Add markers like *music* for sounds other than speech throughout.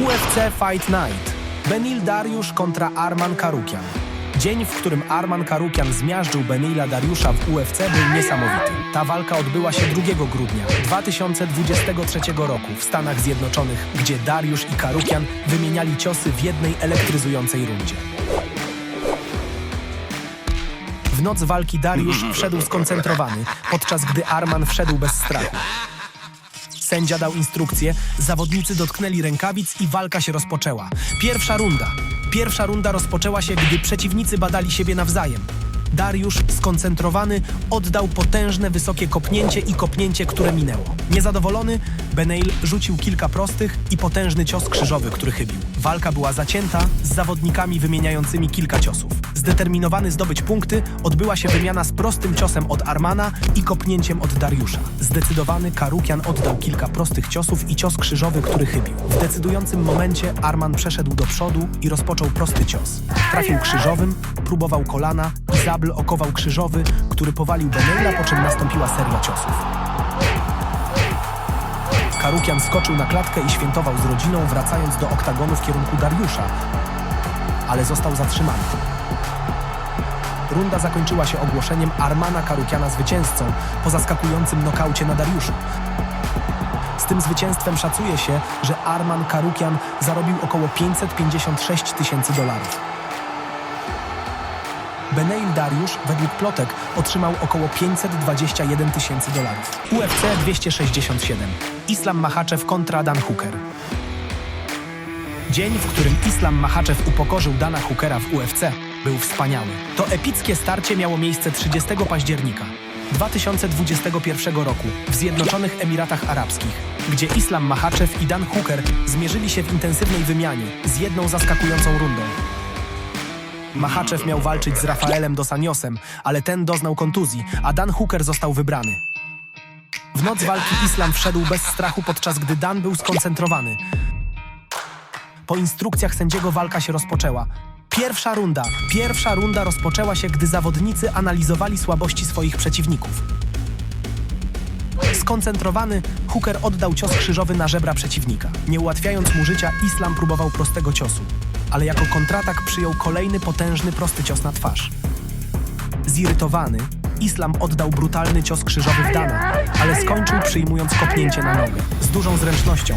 UFC Fight Night. Benil Dariusz kontra Arman Karukian. Dzień, w którym Arman Karukian zmiażdżył Benila Dariusza w UFC był niesamowity. Ta walka odbyła się 2 grudnia 2023 roku w Stanach Zjednoczonych, gdzie Dariusz i Karukian wymieniali ciosy w jednej elektryzującej rundzie. W noc walki Dariusz *laughs* wszedł skoncentrowany, podczas gdy Arman wszedł bez strachu. Sędzia dał instrukcję, zawodnicy dotknęli rękawic i walka się rozpoczęła. Pierwsza runda. Pierwsza runda rozpoczęła się, gdy przeciwnicy badali siebie nawzajem. Dariusz, skoncentrowany, oddał potężne, wysokie kopnięcie i kopnięcie, które minęło. Niezadowolony, Beneil rzucił kilka prostych i potężny cios krzyżowy, który chybił. Walka była zacięta, z zawodnikami wymieniającymi kilka ciosów. Zdeterminowany zdobyć punkty, odbyła się wymiana z prostym ciosem od Armana i kopnięciem od Dariusza. Zdecydowany Karukian oddał kilka prostych ciosów i cios krzyżowy, który chybił. W decydującym momencie Arman przeszedł do przodu i rozpoczął prosty cios. Trafił krzyżowym, próbował kolana i zabl okował krzyżowy, który powalił Beneila, po czym nastąpiła seria ciosów. Karukian skoczył na klatkę i świętował z rodziną, wracając do oktagonu w kierunku Dariusza, ale został zatrzymany. Runda zakończyła się ogłoszeniem Armana Karukiana zwycięzcą po zaskakującym nokaucie na Dariuszu. Z tym zwycięstwem szacuje się, że Arman Karukian zarobił około 556 tysięcy dolarów. Beneil Dariusz, według plotek, otrzymał około 521 tysięcy dolarów. UFC 267. Islam Makhachev kontra Dan Hooker. Dzień, w którym Islam Makhachev upokorzył Dana Hookera w UFC, był wspaniały. To epickie starcie miało miejsce 30 października 2021 roku w Zjednoczonych Emiratach Arabskich, gdzie Islam Makhachev i Dan Hooker zmierzyli się w intensywnej wymianie z jedną zaskakującą rundą. Makhachev miał walczyć z Rafaelem Dos Anjosem, ale ten doznał kontuzji, a Dan Hooker został wybrany. W noc walki Islam wszedł bez strachu, podczas gdy Dan był skoncentrowany. Po instrukcjach sędziego walka się rozpoczęła. Pierwsza runda. Pierwsza runda rozpoczęła się, gdy zawodnicy analizowali słabości swoich przeciwników. Skoncentrowany, Hooker oddał cios krzyżowy na żebra przeciwnika. Nie ułatwiając mu życia, Islam próbował prostego ciosu, ale jako kontratak przyjął kolejny potężny prosty cios na twarz. Zirytowany, Islam oddał brutalny cios krzyżowy w Dana, ale skończył przyjmując kopnięcie na nogę. Z dużą zręcznością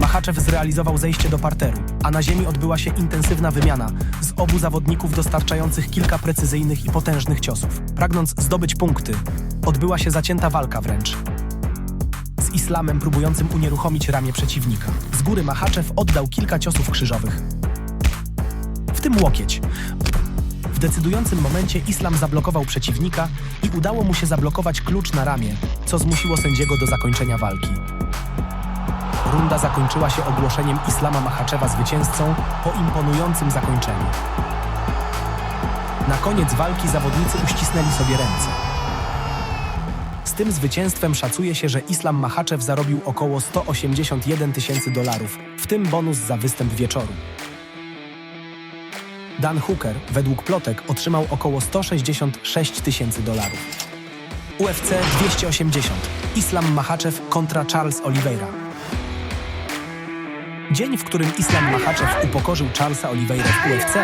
Makaczew zrealizował zejście do parteru, a na ziemi odbyła się intensywna wymiana z obu zawodników dostarczających kilka precyzyjnych i potężnych ciosów. Pragnąc zdobyć punkty, odbyła się zacięta walka wręcz. Islamem próbującym unieruchomić ramię przeciwnika. Z góry Makaczew oddał kilka ciosów krzyżowych. W tym łokieć. W decydującym momencie Islam zablokował przeciwnika i udało mu się zablokować klucz na ramię, co zmusiło sędziego do zakończenia walki. Runda zakończyła się ogłoszeniem Islama Makaczewa zwycięzcą po imponującym zakończeniu. Na koniec walki zawodnicy uścisnęli sobie ręce. Z tym zwycięstwem szacuje się, że Islam Makaczew zarobił około 181 tysięcy dolarów, w tym bonus za występ wieczoru. Dan Hooker, według plotek, otrzymał około 166 tysięcy dolarów. UFC 280. Islam Makaczew kontra Charles Oliveira. Dzień, w którym Islam Makhachev upokorzył Charlesa Oliveira w UFC,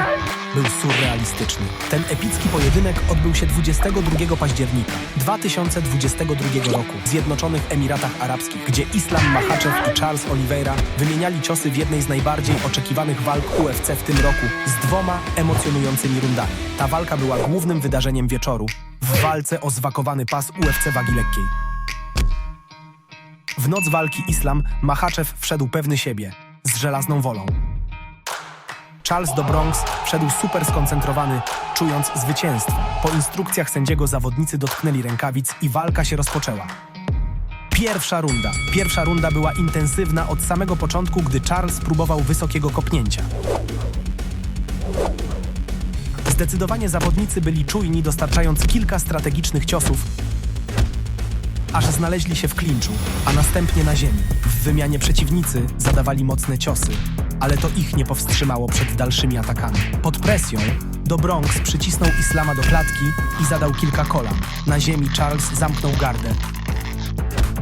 był surrealistyczny. Ten epicki pojedynek odbył się 22 października 2022 roku w Zjednoczonych Emiratach Arabskich, gdzie Islam Makhachev i Charles Oliveira wymieniali ciosy w jednej z najbardziej oczekiwanych walk UFC w tym roku z dwoma emocjonującymi rundami. Ta walka była głównym wydarzeniem wieczoru w walce o zwakowany pas UFC wagi lekkiej. W noc walki Islam Makhachev wszedł pewny siebie, żelazną wolą. Charles do Bronx wszedł super skoncentrowany, czując zwycięstwo. Po instrukcjach sędziego zawodnicy dotknęli rękawic i walka się rozpoczęła. Pierwsza runda. Pierwsza runda była intensywna od samego początku, gdy Charles próbował wysokiego kopnięcia. Zdecydowanie zawodnicy byli czujni, dostarczając kilka strategicznych ciosów, aż znaleźli się w klinczu, a następnie na ziemi. W wymianie przeciwnicy zadawali mocne ciosy, ale to ich nie powstrzymało przed dalszymi atakami. Pod presją do Bronx przycisnął Islama do klatki i zadał kilka kolan. Na ziemi Charles zamknął gardę.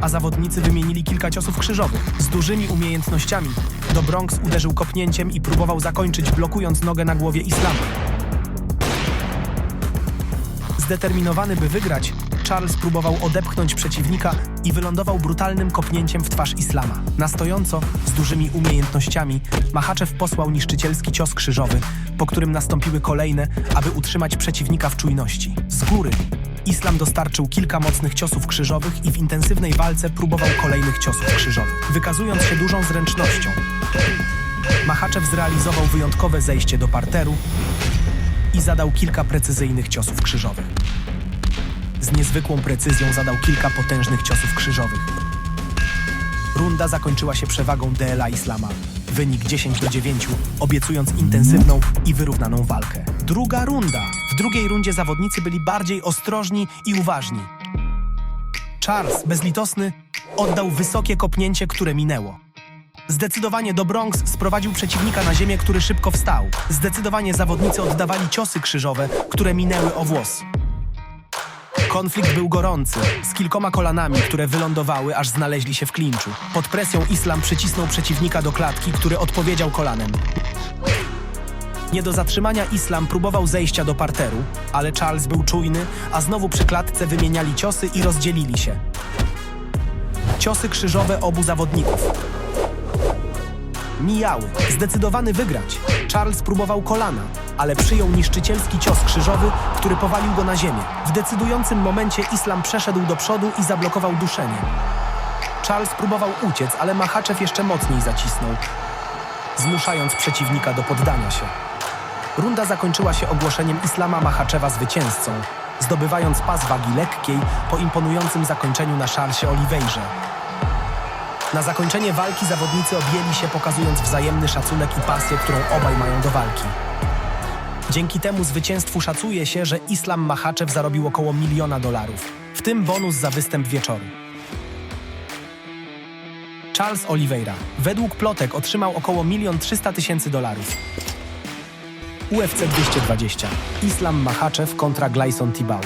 a zawodnicy wymienili kilka ciosów krzyżowych. Z dużymi umiejętnościami do Bronx uderzył kopnięciem i próbował zakończyć, blokując nogę na głowie Islama. Zdeterminowany, by wygrać, Charles próbował odepchnąć przeciwnika i wylądował brutalnym kopnięciem w twarz Islama. Na stojąco, z dużymi umiejętnościami, Mahaczew posłał niszczycielski cios krzyżowy, po którym nastąpiły kolejne, aby utrzymać przeciwnika w czujności. Z góry Islam dostarczył kilka mocnych ciosów krzyżowych i w intensywnej walce próbował kolejnych ciosów krzyżowych, wykazując się dużą zręcznością. Mahaczew zrealizował wyjątkowe zejście do parteru i zadał kilka precyzyjnych ciosów krzyżowych. Z niezwykłą precyzją zadał kilka potężnych ciosów krzyżowych. Runda zakończyła się przewagą DLA Islama. Wynik 10 do 9, obiecując intensywną i wyrównaną walkę. Druga runda. W drugiej rundzie zawodnicy byli bardziej ostrożni i uważni. Charles, bezlitosny, oddał wysokie kopnięcie, które minęło. Zdecydowanie do Bronx sprowadził przeciwnika na ziemię, który szybko wstał. Zdecydowanie zawodnicy oddawali ciosy krzyżowe, które minęły o włos. Konflikt był gorący, z kilkoma kolanami, które wylądowały, aż znaleźli się w klinczu. Pod presją Islam przycisnął przeciwnika do klatki, który odpowiedział kolanem. Nie do zatrzymania Islam próbował zejścia do parteru, ale Charles był czujny, a znowu przy klatce wymieniali ciosy i rozdzielili się. Ciosy krzyżowe obu zawodników. Mijały. Zdecydowany wygrać. Charles próbował kolana, ale przyjął niszczycielski cios krzyżowy, który powalił go na ziemię. W decydującym momencie Islam przeszedł do przodu i zablokował duszenie. Charles próbował uciec, ale Mahaczew jeszcze mocniej zacisnął, zmuszając przeciwnika do poddania się. Runda zakończyła się ogłoszeniem Islama Mahaczewa zwycięzcą, zdobywając pas wagi lekkiej po imponującym zakończeniu na Charlesie Oliveirze. Na zakończenie walki zawodnicy objęli się, pokazując wzajemny szacunek i pasję, którą obaj mają do walki. Dzięki temu zwycięstwu szacuje się, że Islam Mahaczew zarobił około miliona dolarów, w tym bonus za występ wieczoru. Charles Oliveira według plotek otrzymał około milion trzysta tysięcy dolarów. UFC 220 Islam Mahaczew kontra Gleison Tibau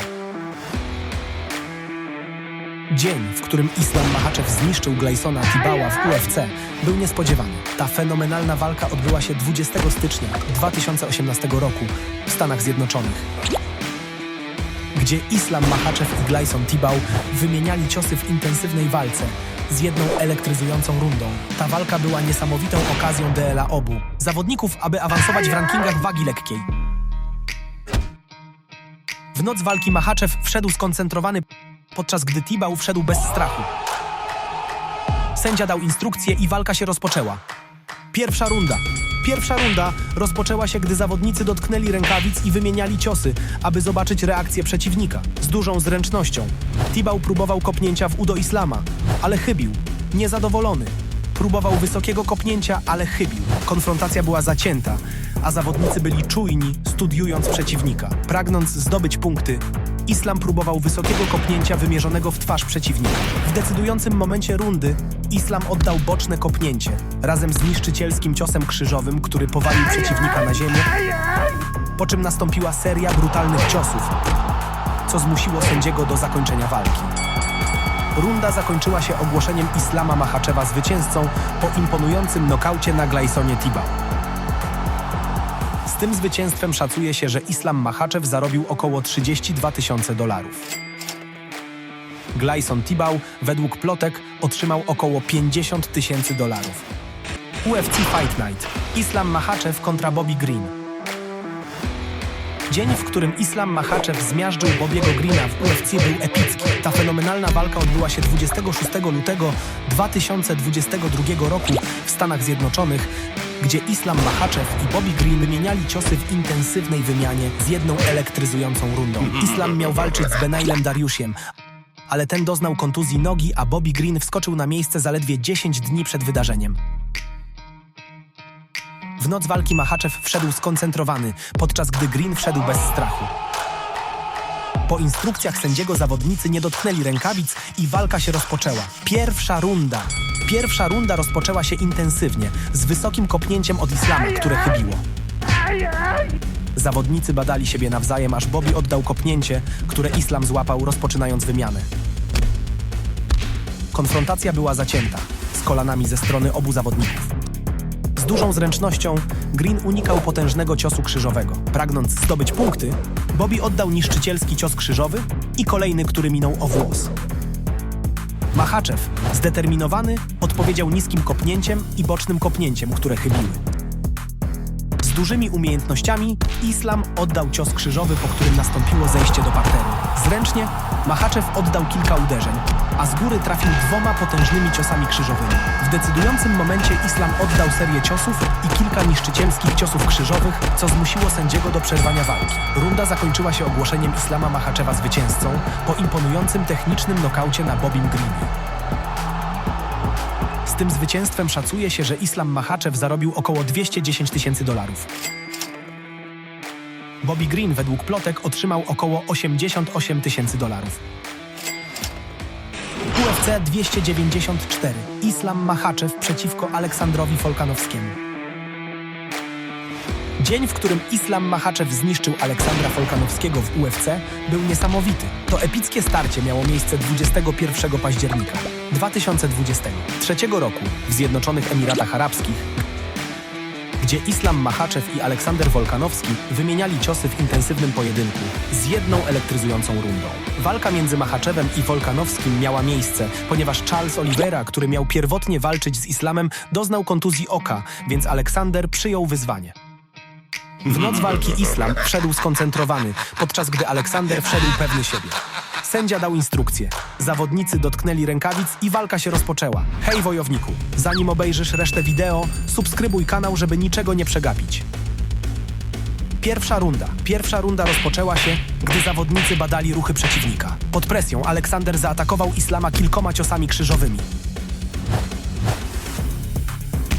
Dzień, w którym Islam Mahaczew zniszczył Gleisona Tibała w UFC, był niespodziewany. Ta fenomenalna walka odbyła się 20 stycznia 2018 roku w Stanach Zjednoczonych, gdzie Islam Mahaczew i Gleison Tibau wymieniali ciosy w intensywnej walce z jedną elektryzującą rundą. Ta walka była niesamowitą okazją DLA obu zawodników, aby awansować w rankingach wagi lekkiej. W noc walki Mahaczew wszedł skoncentrowany, podczas gdy Tibau wszedł bez strachu. Sędzia dał instrukcję i walka się rozpoczęła. Pierwsza runda. Pierwsza runda rozpoczęła się, gdy zawodnicy dotknęli rękawic i wymieniali ciosy, aby zobaczyć reakcję przeciwnika. Z dużą zręcznością. Tibau próbował kopnięcia w udo Islama, ale chybił. Niezadowolony. Próbował wysokiego kopnięcia, ale chybił. Konfrontacja była zacięta, a zawodnicy byli czujni, studiując przeciwnika. Pragnąc zdobyć punkty, Islam próbował wysokiego kopnięcia wymierzonego w twarz przeciwnika. W decydującym momencie rundy Islam oddał boczne kopnięcie, razem z niszczycielskim ciosem krzyżowym, który powalił przeciwnika na ziemię, po czym nastąpiła seria brutalnych ciosów, co zmusiło sędziego do zakończenia walki. Runda zakończyła się ogłoszeniem Islama Mahaczewa zwycięzcą po imponującym nokaucie na Glaisonie Tibau. Tym zwycięstwem szacuje się, że Islam Mahaczew zarobił około 32 tysiące dolarów. Gleison Tibau według plotek otrzymał około 50 tysięcy dolarów. UFC Fight Night. Islam Mahaczew kontra Bobby Green. Dzień, w którym Islam Mahaczew zmiażdżył Bobiego Greena w UFC był epicki. Ta fenomenalna walka odbyła się 26 lutego 2022 roku w Stanach Zjednoczonych, gdzie Islam Mahaczew i Bobby Green wymieniali ciosy w intensywnej wymianie z jedną elektryzującą rundą. Islam miał walczyć z Benailem Dariusziem, ale ten doznał kontuzji nogi, a Bobby Green wskoczył na miejsce zaledwie 10 dni przed wydarzeniem. W noc walki Mahaczew wszedł skoncentrowany, podczas gdy Green wszedł bez strachu. Po instrukcjach sędziego zawodnicy nie dotknęli rękawic i walka się rozpoczęła. Pierwsza runda. Pierwsza runda rozpoczęła się intensywnie, z wysokim kopnięciem od Islama, które chybiło. Zawodnicy badali siebie nawzajem, aż Bobby oddał kopnięcie, które Islam złapał, rozpoczynając wymianę. Konfrontacja była zacięta, z kolanami ze strony obu zawodników. Z dużą zręcznością Green unikał potężnego ciosu krzyżowego. Pragnąc zdobyć punkty, Bobby oddał niszczycielski cios krzyżowy i kolejny, który minął o włos. Machaczew, zdeterminowany, odpowiedział niskim kopnięciem i bocznym kopnięciem, które chybiły. Z dużymi umiejętnościami Islam oddał cios krzyżowy, po którym nastąpiło zejście do parteru. Zręcznie Machaczew oddał kilka uderzeń, a z góry trafił dwoma potężnymi ciosami krzyżowymi. W decydującym momencie Islam oddał serię ciosów i kilka niszczycielskich ciosów krzyżowych, co zmusiło sędziego do przerwania walki. Runda zakończyła się ogłoszeniem Islama Machaczewa zwycięzcą po imponującym technicznym nokaucie na Bobim Greenie. Z tym zwycięstwem szacuje się, że Islam Machaczew zarobił około 210 tysięcy dolarów. Bobby Green według plotek otrzymał około 88 tysięcy dolarów. UFC 294 Islam Machaczew przeciwko Aleksandrowi Folkanowskiemu. Dzień, w którym Islam Machaczew zniszczył Aleksandra Folkanowskiego w UFC, był niesamowity. To epickie starcie miało miejsce 21 października 2023 roku w Zjednoczonych Emiratach Arabskich, gdzie Islam Machaczew i Aleksander Wolkanowski wymieniali ciosy w intensywnym pojedynku z jedną elektryzującą rundą. Walka między Machaczewem i Wolkanowskim miała miejsce, ponieważ Charles Oliveira, który miał pierwotnie walczyć z Islamem, doznał kontuzji oka, więc Aleksander przyjął wyzwanie. W noc walki Islam wszedł skoncentrowany, podczas gdy Aleksander wszedł pewny siebie. Sędzia dał instrukcję. Zawodnicy dotknęli rękawic i walka się rozpoczęła. Hej wojowniku, zanim obejrzysz resztę wideo, subskrybuj kanał, żeby niczego nie przegapić. Pierwsza runda. Pierwsza runda rozpoczęła się, gdy zawodnicy badali ruchy przeciwnika. Pod presją Aleksander zaatakował Islama kilkoma ciosami krzyżowymi.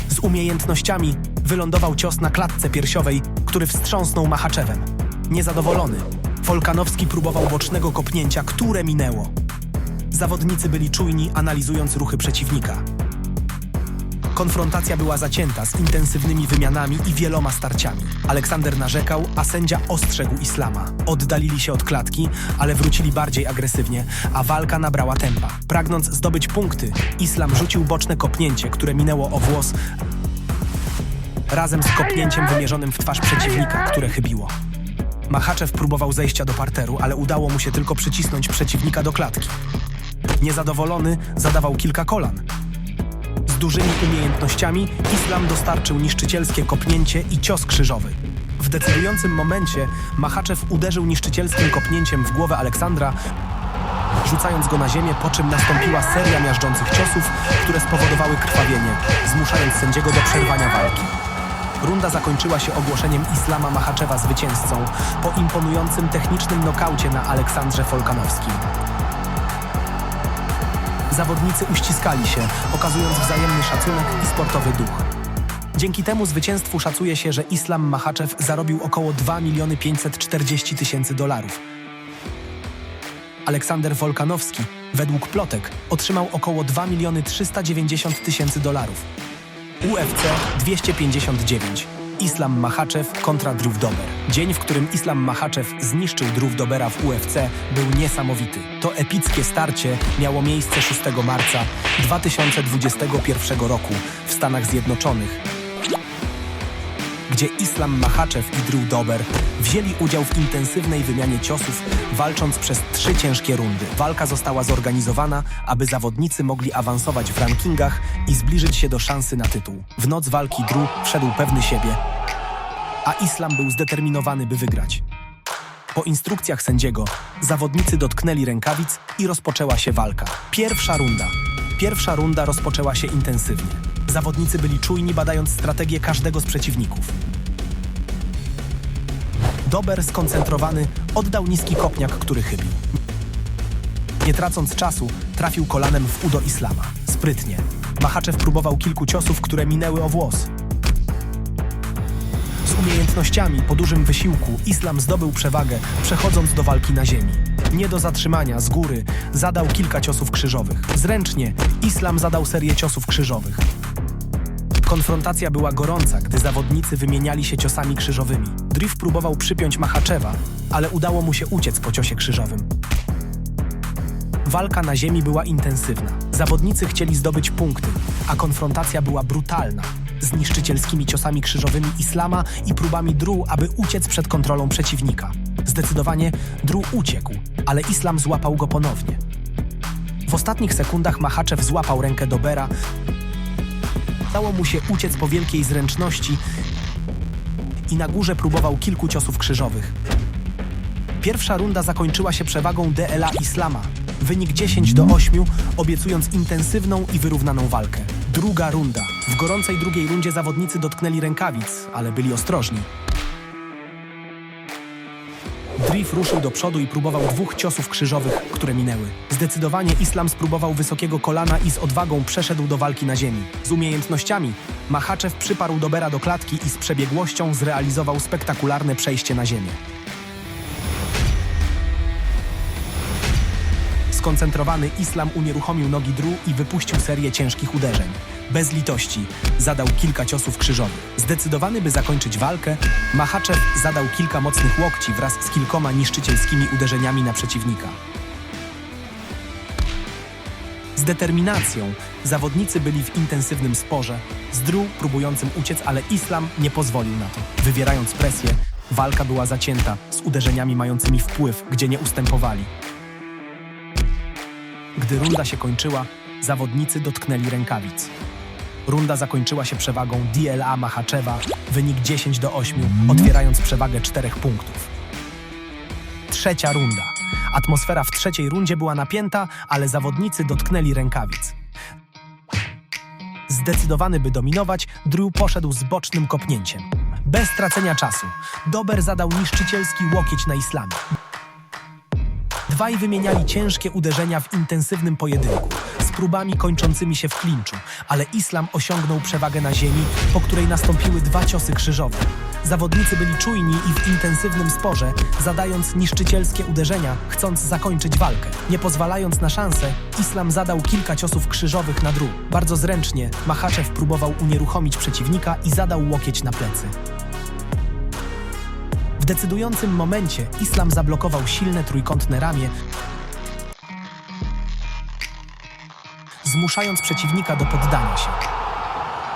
Z umiejętnościami wylądował cios na klatce piersiowej, który wstrząsnął Machaczewem. Niezadowolony, Folkanowski próbował bocznego kopnięcia, które minęło. Zawodnicy byli czujni, analizując ruchy przeciwnika. Konfrontacja była zacięta z intensywnymi wymianami i wieloma starciami. Aleksander narzekał, a sędzia ostrzegł Islama. Oddalili się od klatki, ale wrócili bardziej agresywnie, a walka nabrała tempa. Pragnąc zdobyć punkty, Islam rzucił boczne kopnięcie, które minęło o włos, razem z kopnięciem wymierzonym w twarz przeciwnika, które chybiło. Machaczew próbował zejścia do parteru, ale udało mu się tylko przycisnąć przeciwnika do klatki. Niezadowolony zadawał kilka kolan. Z dużymi umiejętnościami Islam dostarczył niszczycielskie kopnięcie i cios krzyżowy. W decydującym momencie Machaczew uderzył niszczycielskim kopnięciem w głowę Aleksandra, rzucając go na ziemię, po czym nastąpiła seria miażdżących ciosów, które spowodowały krwawienie, zmuszając sędziego do przerwania walki. Runda zakończyła się ogłoszeniem Islama Machaczewa zwycięzcą po imponującym technicznym nokaucie na Aleksandrze Folkanowskim. Zawodnicy uściskali się, okazując wzajemny szacunek i sportowy duch. Dzięki temu zwycięstwu szacuje się, że Islam Machaczew zarobił około 2 miliony 540 tysięcy dolarów. Aleksander Wolkanowski, według plotek, otrzymał około 2 miliony 390 tysięcy dolarów. UFC 259. Islam Machaczew kontra Drew. Dzień, w którym Islam Machaczew zniszczył Drew Dobera w UFC, był niesamowity. To epickie starcie miało miejsce 6 marca 2021 roku w Stanach Zjednoczonych, gdzie Islam Machaczew i Drew Dober wzięli udział w intensywnej wymianie ciosów, walcząc przez trzy ciężkie rundy. Walka została zorganizowana, aby zawodnicy mogli awansować w rankingach i zbliżyć się do szansy na tytuł. W noc walki Drew wszedł pewny siebie, a Islam był zdeterminowany, by wygrać. Po instrukcjach sędziego zawodnicy dotknęli rękawic i rozpoczęła się walka. Pierwsza runda. Pierwsza runda rozpoczęła się intensywnie. Zawodnicy byli czujni, badając strategię każdego z przeciwników. Dober, skoncentrowany, oddał niski kopniak, który chybił. Nie tracąc czasu, trafił kolanem w udo Islama. Sprytnie. Machaczew próbował kilku ciosów, które minęły o włos. Z umiejętnościami po dużym wysiłku Islam zdobył przewagę, przechodząc do walki na ziemi. Nie do zatrzymania, z góry, zadał kilka ciosów krzyżowych. Zręcznie Islam zadał serię ciosów krzyżowych. Konfrontacja była gorąca, gdy zawodnicy wymieniali się ciosami krzyżowymi. Drift próbował przypiąć Machaczewa, ale udało mu się uciec po ciosie krzyżowym. Walka na ziemi była intensywna. Zawodnicy chcieli zdobyć punkty, a konfrontacja była brutalna. Z niszczycielskimi ciosami krzyżowymi Islama i próbami Drew, aby uciec przed kontrolą przeciwnika. Zdecydowanie Drew uciekł, ale Islam złapał go ponownie. W ostatnich sekundach Maczaczew złapał rękę Dobera. Udało mu się uciec po wielkiej zręczności i na górze próbował kilku ciosów krzyżowych. Pierwsza runda zakończyła się przewagą DLA Islama. Wynik 10 do 8, obiecując intensywną i wyrównaną walkę. Druga runda. W gorącej drugiej rundzie zawodnicy dotknęli rękawic, ale byli ostrożni. Drift ruszył do przodu i próbował dwóch ciosów krzyżowych, które minęły. Zdecydowanie Islam spróbował wysokiego kolana i z odwagą przeszedł do walki na ziemi. Z umiejętnościami Maczaczew przyparł Dobera do klatki i z przebiegłością zrealizował spektakularne przejście na ziemię. Skoncentrowany Islam unieruchomił nogi Drew i wypuścił serię ciężkich uderzeń. Bez litości zadał kilka ciosów krzyżowych. Zdecydowany, by zakończyć walkę, Maczaczew zadał kilka mocnych łokci wraz z kilkoma niszczycielskimi uderzeniami na przeciwnika. Z determinacją zawodnicy byli w intensywnym sporze, z próbującym uciec, ale Islam nie pozwolił na to. Wywierając presję, walka była zacięta, z uderzeniami mającymi wpływ, gdzie nie ustępowali. Gdy runda się kończyła, zawodnicy dotknęli rękawic. Runda zakończyła się przewagą DLA Maczaczewa, wynik 10 do 8, otwierając przewagę 4 punktów. Trzecia runda. Atmosfera w trzeciej rundzie była napięta, ale zawodnicy dotknęli rękawic. Zdecydowany, by dominować, Drew poszedł z bocznym kopnięciem. Bez tracenia czasu, Dober zadał niszczycielski łokieć na islamie. Dwaj wymieniali ciężkie uderzenia w intensywnym pojedynku, próbami kończącymi się w klinczu, ale Islam osiągnął przewagę na ziemi, po której nastąpiły dwa ciosy krzyżowe. Zawodnicy byli czujni i w intensywnym sporze, zadając niszczycielskie uderzenia, chcąc zakończyć walkę. Nie pozwalając na szansę, Islam zadał kilka ciosów krzyżowych na dróg. Bardzo zręcznie Maczaczew próbował unieruchomić przeciwnika i zadał łokieć na plecy. W decydującym momencie Islam zablokował silne trójkątne ramię, zmuszając przeciwnika do poddania się.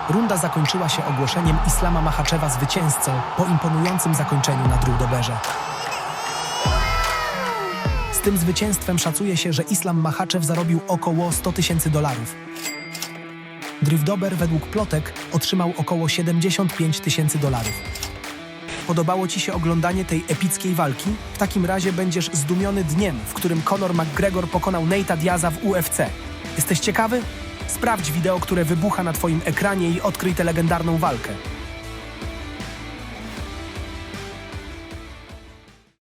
Runda zakończyła się ogłoszeniem Islama Maczaczewa zwycięzcą po imponującym zakończeniu na Drudoberze. Z tym zwycięstwem szacuje się, że Islam Maczaczew zarobił około 100 tysięcy dolarów. Drywdober według plotek otrzymał około 75 tysięcy dolarów. Podobało Ci się oglądanie tej epickiej walki? W takim razie będziesz zdumiony dniem, w którym Conor McGregor pokonał Nate'a Diaza w UFC. Jesteś ciekawy? Sprawdź wideo, które wybucha na Twoim ekranie i odkryj tę legendarną walkę.